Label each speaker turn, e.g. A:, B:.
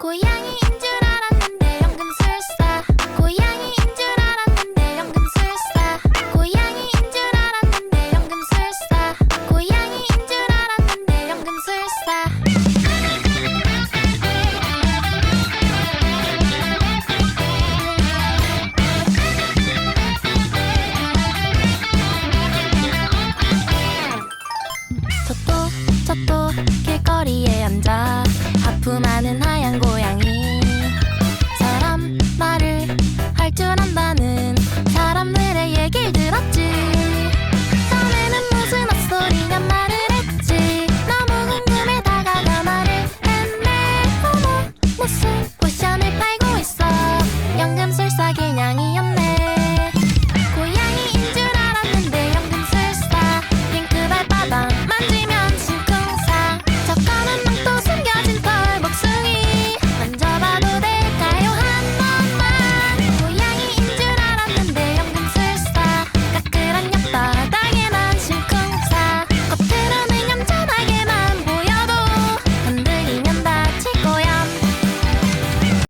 A: 고양이인 줄 알았는데 연금술사. 길거리에 앉아 하품하는 하얀 할 줄 안다는 사람들의 얘기를 들었지. 전에는 무슨 헛소리냐 말을 했지. 너무 궁금해 다가가 말을 했네. 어머 무슨 쿠션